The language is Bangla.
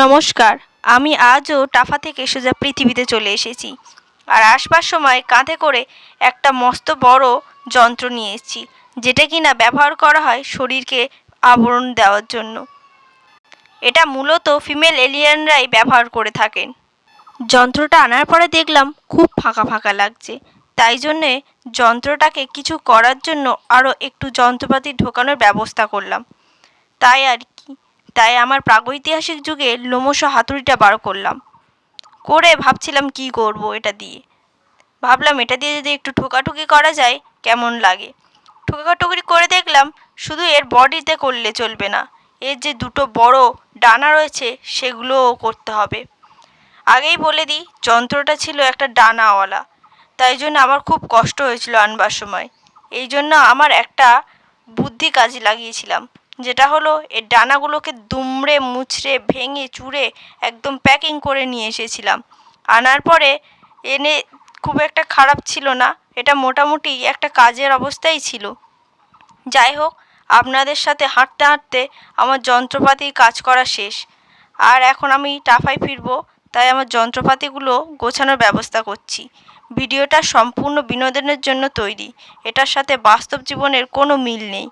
নমস্কার, আমি আজও টাফা থেকে সোজা পৃথিবীতে চলে এসেছি আর আসবার সময় কাঁধে করে একটা মস্ত বড় যন্ত্র নিয়ে এসেছি, যেটা কিনা ব্যবহার করা হয় শরীরকে আবরণ দেওয়ার জন্য। এটা মূলত ফিমেল এলিয়েনরাই ব্যবহার করে থাকেন। যন্ত্রটা আনার পরে দেখলাম খুব ফাঁকা ফাঁকা লাগছে, তাই জন্যে যন্ত্রটাকে কিছু করার জন্য আরও একটু যন্ত্রপাতি ঢোকানোর ব্যবস্থা করলাম। তাই আর তাই আমার প্রাগৈতিহাসিক যুগে লোমশ হাতুড়িটা বার করলাম। করে ভাবছিলাম কি করব এটা দিয়ে। ভাবলাম এটা দিয়ে যদি একটু ঠোকাঠুকি করা যায়, কেমন লাগে? ঠোকাঠুকি করে দেখলাম শুধু এর বডিতে করলে চলবে না, এর যে দুটো বড় ডানা রয়েছে সেগুলোও করতে হবে। আগেই বলে দিই, যন্ত্রটা ছিল একটা ডানাওয়ালা, তাই জন্য আমার খুব কষ্ট হয়েছিল আনবার সময়। এই জন্য আমার একটা বুদ্ধি কাজে লাগিয়েছিলাম। যেটা হলো এর ডানাগুলোকে দুমড়ে মুচড়ে ভেঙে, চুড়ে একদম প্যাকিং করে নিয়ে এসেছিলাম। আনার পরে এনে খুব একটা খারাপ ছিল না, এটা মোটামুটি একটা কাজের অবস্থাই ছিল। যাই হোক, আপনাদের সাথে হাঁটতে হাঁটতে আমার যন্ত্রপাতি কাজ করা শেষ। আর এখন আমি টাফায় ফিরবো, তাই আমার যন্ত্রপাতিগুলো গোছানোর ব্যবস্থা করছি। ভিডিওটা সম্পূর্ণ বিনোদনের জন্য তৈরি, এটার সাথে বাস্তব জীবনের কোনো মিল নেই।